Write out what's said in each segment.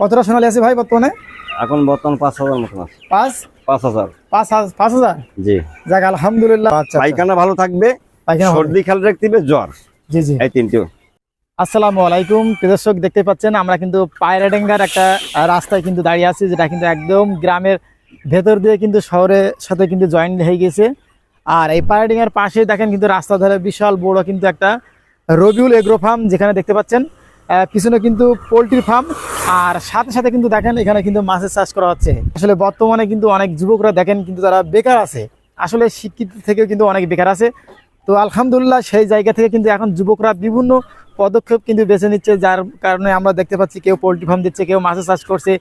কতটা সোনালি আছে ভাই বর্তমানে? এখন বর্তমান পাঁচ হাজার মতন আছে। পাঁচ? পাঁচ হাজার। পাঁচ হাজার পাঁচ হাজার? জি। যাক আলহামদুলিল্লাহ। আচ্ছা আচ্ছা। পায়খানা ভালো থাকবে। পায়খানা। সর্দি খেয়াল রাখতে হবে জ্বর। জি জি। এই তিনটে। আসসালামু আলাইকুম। প্রিয় দর্শক দেখতে পাচ্ছেন আমরা কিন্তু পায়রাডেঙ্গার একটা রাস্তায় কিন্তু দাঁড়িয়ে আছি যেটা কিন্তু একদম গ্রামের ভেতর দিয়ে কিন্তু শহরের সাথে কিন্তু জয়েন্ট হয়ে গেছে। আর এই পায়রাডেঙ্গার পাশে দেখেন কিন্তু রাস্তা ধারে বিশাল বড় কিন্তু একটা রবিউল এগ্রো ফার্ম যেখানে দেখতে পাচ্ছেন পিছনে কিন্তু পোলট্রি ফার্ম আর সাথে সাথে কিন্তু দেখেন এখানে কিন্তু মাছের চাষ করা হচ্ছে। আসলে বর্তমানে কিন্তু অনেক যুবকরা দেখেন কিন্তু তারা বেকার আছে। আসলে শিক্ষিত থেকেও কিন্তু অনেক বেকার আছে। তো আলহামদুলিল্লাহ সেই জায়গা থেকে কিন্তু এখন যুবকরা বিভিন্ন পদক্ষেপ কিন্তু বেছে নিচ্ছে, যার কারণে আমরা দেখতে পাচ্ছি কেউ পোলট্রি ফার্ম দিচ্ছে, কেউ মাছের চাষ করছে।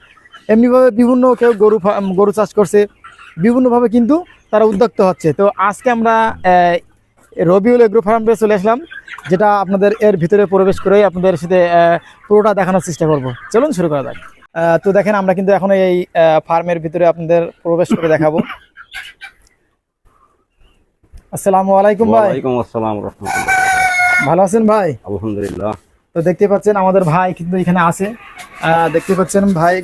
এমনিভাবে বিভিন্ন কেউ গরু ফার্ম গরু চাষ করছে। বিভিন্নভাবে কিন্তু তারা উদ্যোক্ত হচ্ছে। তো আজকে আমরা রবিউল এগ্রো ফার্মে চলে আসলাম যেটা আপনাদের এর ভিতরে প্রবেশ করেই আপনাদের সাথে পুরোটা দেখানোর চেষ্টা করব। চলুন শুরু করা যাক। আহ, তো দেখেন আমরা কিন্তু এখন এই ফার্মের ভিতরে আপনাদের প্রবেশ করে দেখাবো। আসসালামু আলাইকুম ভাই। ওয়ালাইকুম আসসালাম রহমতুল্লাহ। ভালো আছেন ভাই? আলহামদুলিল্লাহ। তো দেখতে পাচ্ছেন আমাদের ভাই কিন্তু এখানে আছে। দেখতে পাচ্ছেন ভাই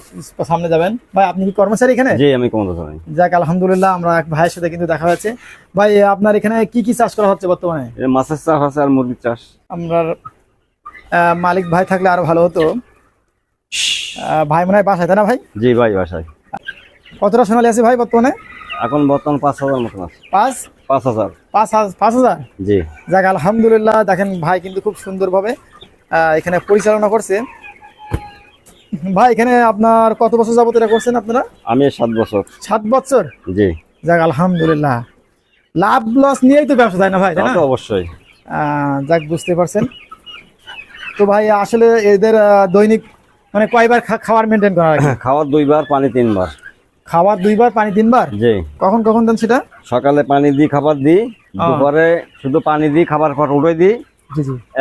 সামনে যাবেন। ভাই আপনি কি কর্মচারী এখানে? জি আমি চাই যাক আলহামদুলিল্লাহ আমরা এক ভাইয়ের সাথে কিন্তু দেখা হয়েছে। ভাই আপনার এখানে কি কি চাষ করা হচ্ছে বর্তমানে? মাছের চাষ আছে আর মুরগির চাষ। আপনার মালিক ভাই থাকলে আরও ভালো হতো। ভাই মনে হয় বাসায় তাই না ভাই? জি ভাই বাসায়। কতটা সোনালি আছে ভাই বর্তমানে? এখন বর্তমান পাঁচ হাজার মতন আছে। পাঁচ? পাঁচ হাজার। পাঁচ হাজার পাঁচ হাজার? জি। যাক আলহামদুলিল্লাহ দেখেন ভাই কিন্তু খুব সুন্দরভাবে এখানে পরিচালনা করছে ভাই এখানে আপনার কত বছর যাবত এটা করছেন আপনারা? আমি সাত বছর। সাত বছর? জি। যাক আলহামদুলিল্লাহ। লাভ লস নিয়েই তো ব্যবসা তাই না ভাই? অবশ্যই। যাক বুঝতে পারছেন। তো ভাই আসলে এদের দৈনিক মানে কয়বার খাবার মেনটেন করা লাগে? খাওয়ার দুইবার পানি তিনবার। খাবার দুইবার পানি তিনবার? জি। কখন কখন দেন সেটা? সকালে পানি দিই খাবার দিই। দুপুরে শুধু পানি দিই খাবার উঠে দিই।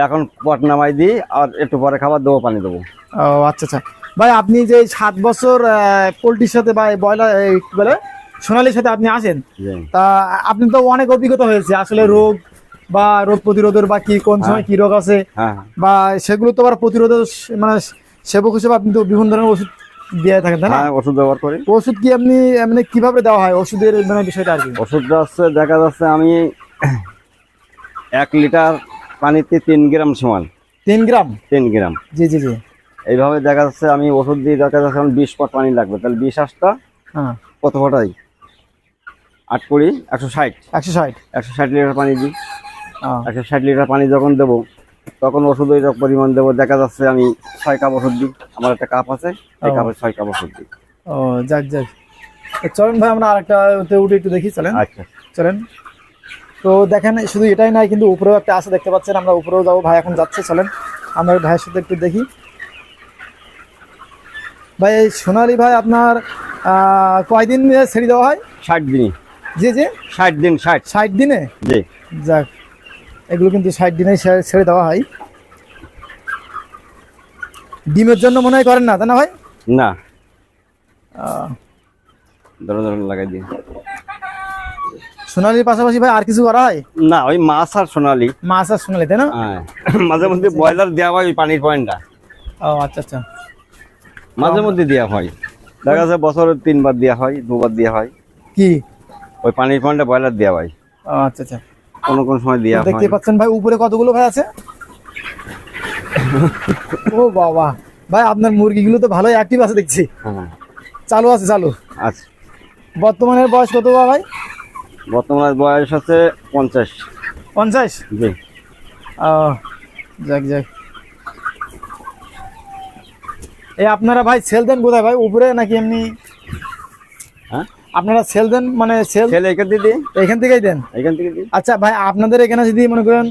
এখন পট নামাই দিই আর একটু পরে খাবার দেবো পানি দেবো। ও আচ্ছা আচ্ছা। ভাই আপনি যে সাত বছর পোলট্রির সাথে বা ব্রয়লার কি বলে সোনালির সাথে আপনি আসেন তা আপনি তো অনেক অভিজ্ঞতা হয়েছে আসলে রোগ বা রোগ প্রতিরোধের বা কি কোন সময় কি রোগ আছে হ্যাঁ বা সেগুলো তো আবার প্রতিরোধের মানে সেবক হিসেবে আপনি তো বিভিন্ন ধরনের ওষুধ দিয়ে থাকেন তাই না? হ্যাঁ ওষুধ ব্যবহার করি। ওষুধ কি আপনি মানে কীভাবে দেওয়া হয় ওষুধের মানে বিষয়টা আর কি? ওষুধটা হচ্ছে দেখা যাচ্ছে আমি এক লিটার পানিতে তিন গ্রাম সমান। তিন গ্রাম? তিন গ্রাম। জি জি জি। এইভাবে দেখা যাচ্ছে আমি ওষুধ দিয়ে দেখা যাচ্ছে বিশ পট পানি লাগবে। তাহলে বিশ আসটা হ্যাঁ। কত ফটাই? আট কুড়ি একশো ষাট। একশো ষাট। একশো ষাট লিটার পানি দিই। একশো ষাট লিটার পানি যখন দেবো তখন ওষুধ ওই পরিমাণ দেবো। দেখা যাচ্ছে আমি ছয় কাপ ওষুধ দিই। আমার একটা কাপ আছে এই। কাপে ছয় কাপ ওষুধ দিই। ও যাক যাক। চলেন ভাই আমরা আরেকটা উঠে একটু দেখি চলেন। আচ্ছা। চলেন। তো দেখেন শুধু এটাই নাই কিন্তু উপরেও একটা আছে দেখতে পাচ্ছেন আমরা উপরেও যাব। ভাই এখন যাচ্ছে চলেন। আমরা ভাইয়ের সাথে একটু দেখি। ভাই এই সোনালি ভাই আপনার কয়দিন ছেড়ে দেওয়া হয়? ষাট দিনই। জি জি। ষাট দিন ষাট। ষাট দিনে? জি। যাক এগুলো কিন্তু ষাট দিনে ছেড়ে দেওয়া হয়। ডিমের জন্য মনে হয় করেন না তাই না ভাই? না। আহ, ধরো ধরো লাগাই দিই। সোনালির পাশাপাশি ভাই আর কিছু করা হয়? না ওই মাছ আর সোনালি। মাছ আর সোনালি তাই না? হ্যাঁ মাঝে মধ্যে ব্রয়লার দেওয়া হয় ওই পানির পয়েন্টটা। ও আচ্ছা আচ্ছা। মাঝে মধ্যে দেওয়া হয়। দেখা যাচ্ছে বছরে তিনবার দেওয়া হয় দুবার দেওয়া হয়। কি? ওই পানির পয়েন্টটা ব্রয়লার দেওয়া হয়। ও আচ্ছা আচ্ছা। কোনো কোনো সময় দেওয়া হয়। দেখতে পাচ্ছেন ভাই উপরে কতগুলো ভাই আছে? ও বাবা। ভাই আপনার মুরগিগুলো তো ভালোই অ্যাক্টিভ আছে দেখছি। হ্যাঁ। চালু আছে চালু। আচ্ছা বর্তমানের বয়স কত ভাই? বর্তমানে বয়স আছে পঞ্চাশ। পঞ্চাশ? জি। ও যাক যাক। এই আপনারা ভাই সেল দেন কোথায় ভাই উপরে নাকি এমনি? হ্যাঁ? আপনারা সেল দেন মানে সেল ছেলে এখান থেকে দিই। এখান থেকেই দেন? এখান থেকে দিই। আচ্ছা ভাই আপনাদের এখানে যদি মনে করেন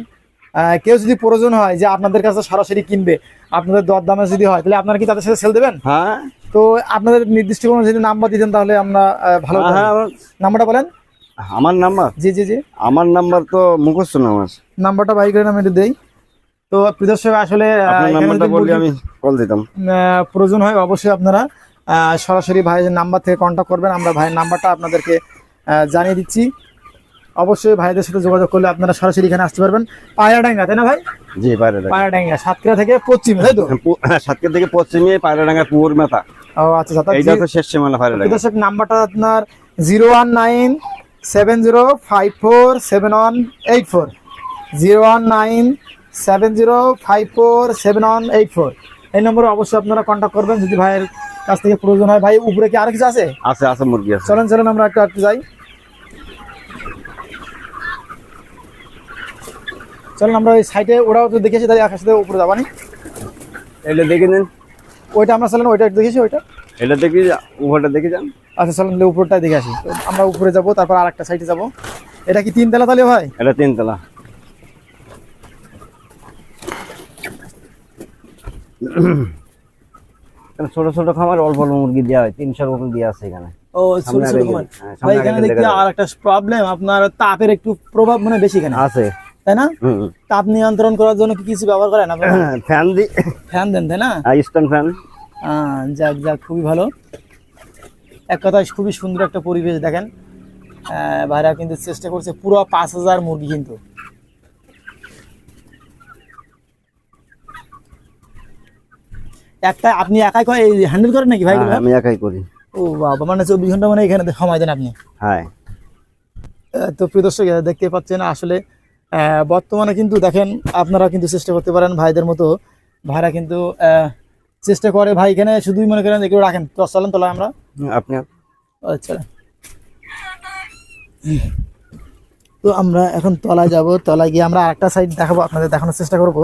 কেউ যদি প্রয়োজন হয় যে আপনাদের কাছে সরাসরি কিনবে আপনাদের দর দামে যদি হয় তাহলে আপনারা কি তাদের সাথে সেল দেবেন? হ্যাঁ। তো আপনাদের নির্দিষ্ট কোনো যদি নাম্বার দিতেন তাহলে আমরা ভালো হ্যাঁ, হ্যাঁ নাম্বারটা বলেন। আমার নাম্বার? জি জি জি। আমার নাম্বার তো মুখস্থ না আমার। নাম্বারটা বাই করে আমি একটু দেই। তো প্রদর্শক আসলে নাম্বারটা বললে আমি কল দিতাম। প্রয়োজন হয় অবশ্যই আপনারা সরাসরি ভাইয়ের নাম্বার থেকে কন্ট্যাক্ট করবেন। আমরা ভাইয়ের নাম্বারটা আপনাদেরকে জানিয়ে দিচ্ছি। অবশ্যই ভাইদের সাথে যোগাযোগ করলে আপনারা সরাসরি এখানে আসতে পারবেন। পায়রাডাঙ্গা তাই না ভাই? জি বাইরে ডাঙ্গা। পায়রাডাঙ্গা সাতক্ষীরা থেকে পশ্চিম তাই তো? পু- সাতক্ষীরা থেকে পশ্চিমে পায়রা ডাঙ্গা পুকুর মেতা ও আচ্ছা আচ্ছা এইটা তো শেষ সীমানা পায়রা ডাঙ্গা দর্শক নাম্বারটা আপনার zero one nine seven zero five four seven one eight four zero one nine seven zero five four seven one eight four এই নম্বরে অবশ্যই আপনারা কন্ট্যাক্ট করবেন যদি ভাইয়ের কাছ থেকে প্রয়োজন হয়। ভাই উপরে কি আরও কিছু আছে? আছে আছে মুরগি আছে। চলেন চলেন আমরা একটু একটু যাই। চলেন আমরা ওই সাইডে ওরাও তো দেখেছি তাই আকাশ উপরে যাবানি এটা দেখে নিন। ওইটা আমরা চলেন ওইটা একটু দেখেছি ওইটা। এটা দেখি উপরটা দেখে যান। আচ্ছা চলেন তাহলে উপরটাই দেখে আসি। আমরা উপরে যাব তারপর আরেকটা সাইডে যাব। এটা কি তিন তলা তালে ভাই? এটা তিনতলা ছোট ছোট খামার অল্প অল্প মুরগি দেওয়া হয় তিনশোর মতন দেওয়া আছে এখানে। ও ছোট ছোট। হ্যাঁ, ভাই এখানে দেখা আর একটা প্রবলেম আপনার তাপের একটু প্রভাব মনে বেশি এখানে। আছে। তাই না। তাপ নিয়ন্ত্রণ করার জন্য কি কিছু ব্যবহার করেন আপনারা? ফ্যান দি ফ্যান দেন তাই না? স্ট্যান্ড ফ্যান যাক যাক খুবই ভালো। এক কথায় খুবই সুন্দর একটা পরিবেশ দেখেন। আহ, ভাইরা কিন্তু চেষ্টা করছে পুরো পাঁচ হাজার মুরগি কিন্তু। একটা আপনি একাই হ্যান্ডেল করেন নাকি ভাই হ্যাঁ, আমি একাই করি। ও বাবা মানে চব্বিশ ঘণ্টা মানে এখানে সময় দেন আপনি। হ্যাঁ। তো প্রিয় দর্শক দেখতে পাচ্ছেন আসলে আহ, বর্তমানে কিন্তু দেখেন আপনারা কিন্তু চেষ্টা করতে পারেন ভাইদের মতো। ভাইরা কিন্তু আহ, চেষ্টা করে ভাই এখানে শুধুই মনে করেন এগুলো রাখেন। তো চলেন তোলা আমরা। আপনি আচ্ছা তো আমরা এখন তলায় যাব। তলায় গিয়ে আমরা আরেকটা সাইড দেখাবো আপনাদের দেখানোর চেষ্টা করব।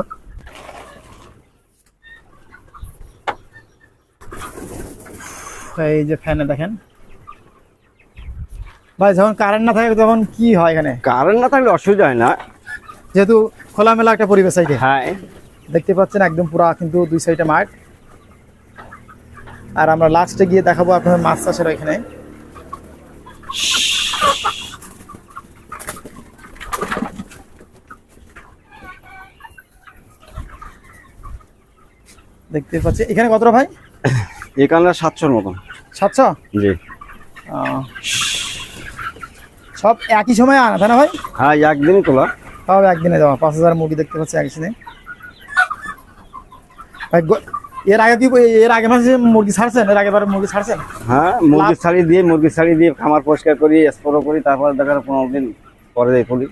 এই যে ফ্যানে দেখেন। ভাই যখন কারেন্ট না থাকে তখন কি হয় এখানে? কারেন্ট না থাকলে অসুবিধা হয় না। যেহেতু খোলামেলা একটা পরিবেশ সাইডে হ্যাঁ। দেখতে পাচ্ছেন একদম পুরা কিন্তু দুই সাইডে মাঠ। আর আমরা লাস্টে গিয়ে দেখাবো আপনাদের মাছ চাষের এখানে। দেখতে পাচ্ছি। এখানে কতটা ভাই? এখানে সাতশোর মতন। সাতশো? জি। সব একই সময় আনা তাই না ভাই? হ্যাঁ একদিনই তোলা। সব একদিনে যাওয়া পাঁচ হাজার মুরগি দেখতে পাচ্ছি একদিনে ভাই গ- এর আগে কি এর আগে মাসে মুরগি ছাড়ছেন? এর আগের বার মুরগি ছাড়ছেন? হ্যাঁ মুরগি ছাড়ি দিয়ে মুরগি ছাড়ি দিয়ে খামার পরিষ্কার করি স্প্রো করি তারপর দেখার পনেরো দিন পরে যাই করি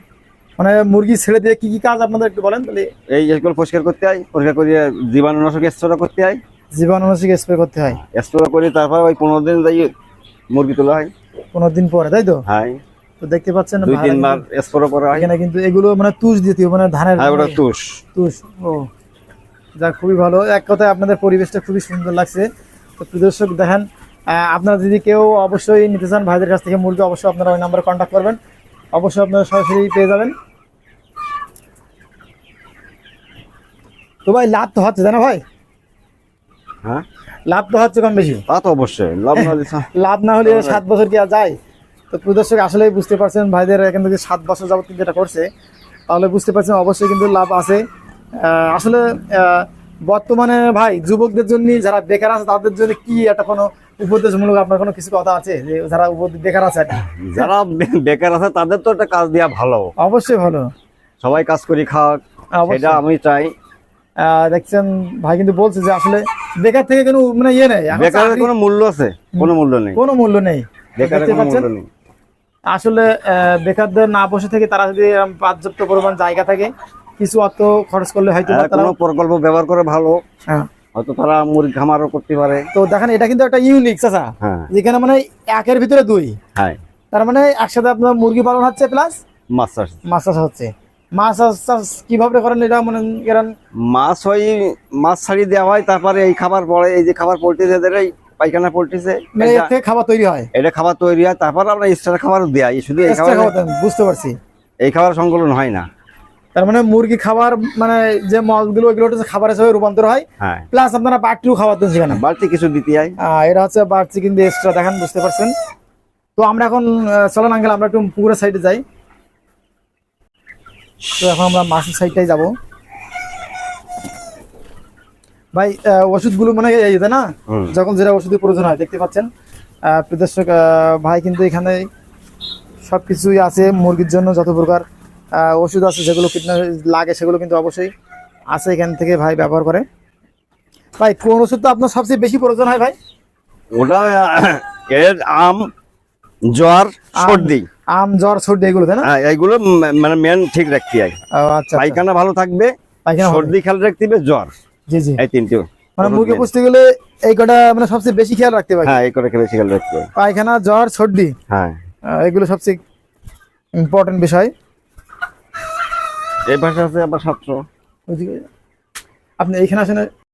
মানে মুরগি ছেড়ে দিয়ে কি কি কাজ আপনাদের একটু বলেন তাহলে। এই এগুলো পরিষ্কার করতে হয় পরিষ্কার করিয়ে জীবাণুনাশক স্প্রো করতে হয়। জীবাণুনাশক স্প্রে করতে হয়? স্প্রো করি তারপর ওই পনেরো দিন যাই মুরগি তোলা হয়। পনেরো দিন পরে তাই তো? হ্যাঁ। তো দেখতে পাচ্ছেন দুই তিনবার স্প্রো করা হয়। এখানে কিন্তু এগুলো মানে তুষ দ্বিতীয় মানে ধানের আর তুষ। তুষ ও। যাক খুবই ভালো। এক কথায় আপনাদের পরিবেশটা খুবই সুন্দর লাগছে। তো প্রদর্শক দেখেন আপনারা যদি কেউ অবশ্যই নিতে চান ভাইদের কাছ থেকে মুরগি অবশ্যই আপনারা ওই নাম্বারে কন্ট্যাক্ট করবেন। অবশ্যই আপনারা সরাসরি পেয়ে যাবেন। তো ভাই লাভ তো হচ্ছে জানো ভাই? হ্যাঁ? লাভ তো হচ্ছে কম বেশি। তা তো অবশ্যই লাভ না লাভ না হলে সাত বছর কি আর যায়? তো প্রদর্শক আসলে বুঝতে পারছেন ভাইদের এখান থেকে সাত বছর যাবত কিন্তু এটা করছে। তাহলে বুঝতে পারছেন অবশ্যই কিন্তু লাভ আছে। আসলে আহ, বর্তমানে ভাই যুবকদের জন্য যারা বেকার আছে তাদের জন্য কি একটা কোনো উপদেশমূলক আপনার কোনো কিছু কথা আছে? যে যারা বেকার আছে? যারা বেকার আছে তাদের তো একটা কাজ দেওয়া ভালো। অবশ্যই ভালো। সবাই কাজ করি খাওয়া সেটা আমি চাই। দেখছেন ভাই কিন্তু বলছে যে আসলে বেকার থেকে কোনো মানে ইয়ে নেই। বেকারের কোনো মূল্য আছে? কোনো মূল্য নেই। কোনো মূল্য নেই। বেকারের কোনো মূল্য নেই। আসলে আহ, বেকারদের না বসে থেকে তারা যদি পর্যাপ্ত পরিমাণ জায়গা থাকে কিছু অর্থ খরচ করলে হয়তো তারা কোনো প্রকল্প ব্যবহার করে ভালো। হ্যাঁ। হয়তো তারা মুরগি খামারও করতে পারে। তো দেখেন এটা কিন্তু একটা ইউনিক চাচা। হ্যাঁ। যেখানে মানে একের ভিতরে দুই। হ্যাঁ। তার মানে একসাথে আপনার মুরগি পালন হচ্ছে প্লাস মাছ চাষ মাছ চাষ হচ্ছে। মাছ চাষ চাষ কীভাবে করেন এটা মনে মাছ ওই মাছ ছাড়িয়ে দেওয়া হয় তারপরে এই খাবার পরে এই যে খাবার পোল্ট্রি এদের এই পায়খানা পোল্ট্রিছে মানে থেকে খাবার তৈরি হয়? এটা খাবার তৈরি হয় তারপর আমরা এক্সট্রা খাবার দেয় শুধু এই খাবার বুঝতে পারছি। এই খাবার সংকলন হয় না। তার মানে মুরগি খাবার মানে যে মলগুলো ওইগুলো হচ্ছে খাবার হিসেবে রূপান্তর হয়। হ্যাঁ। প্লাস আপনারা বাটিও খাবার দেন সেখানে বাড়তি কিছু দিতে হয়। এটা হচ্ছে বাড়তি কিন্তু এক্সট্রা দেখেন বুঝতে পারছেন? তো আমরা এখন চলেন আঙ্কেল আমরা একটু পুকুরের সাইডে যাই। তো এখন আমরা মাছের সাইডটাই যাব। ভাই ওষুধগুলো মানে এই না? যখন যেটা ওষুধের প্রয়োজন হয় দেখতে পাচ্ছেন? আহ, প্রদর্শক ভাই কিন্তু এখানে সব কিছুই আছে মুরগির জন্য যত প্রকার ওষুধ আছে যেগুলো কীটনাশক লাগে সেগুলো কিন্তু অবশ্যই আছে এখান থেকে ভাই ব্যবহার করে। ভাই কোন ওষুধ তো আপনার সবচেয়ে বেশি প্রয়োজন হয় ভাই? ওটা এর আম জ্বর সর্দি। আম জ্বর সর্দি এগুলো তাই না? হ্যাঁ, এইগুলো মানে মেন ঠিক রাখতে হয়। আচ্ছা আচ্ছা। পায়খানা ভালো থাকবে পায়খানা সর্দি খেয়াল রাখতে হবে জ্বর। জি জি। এই তিনটে মানে মুখে পুষতে গেলে এই কটা মানে সবচেয়ে বেশি খেয়াল রাখতে পারি হ্যাঁ এই করে বেশি খেয়াল রাখতে হয়। পায়খানা জ্বর সর্দি হ্যাঁ। এগুলো সবচেয়ে ইম্পর্টেন্ট বিষয়। এই পাশে আছে আবার ওইদিকে। আপনি এইখানে আসেন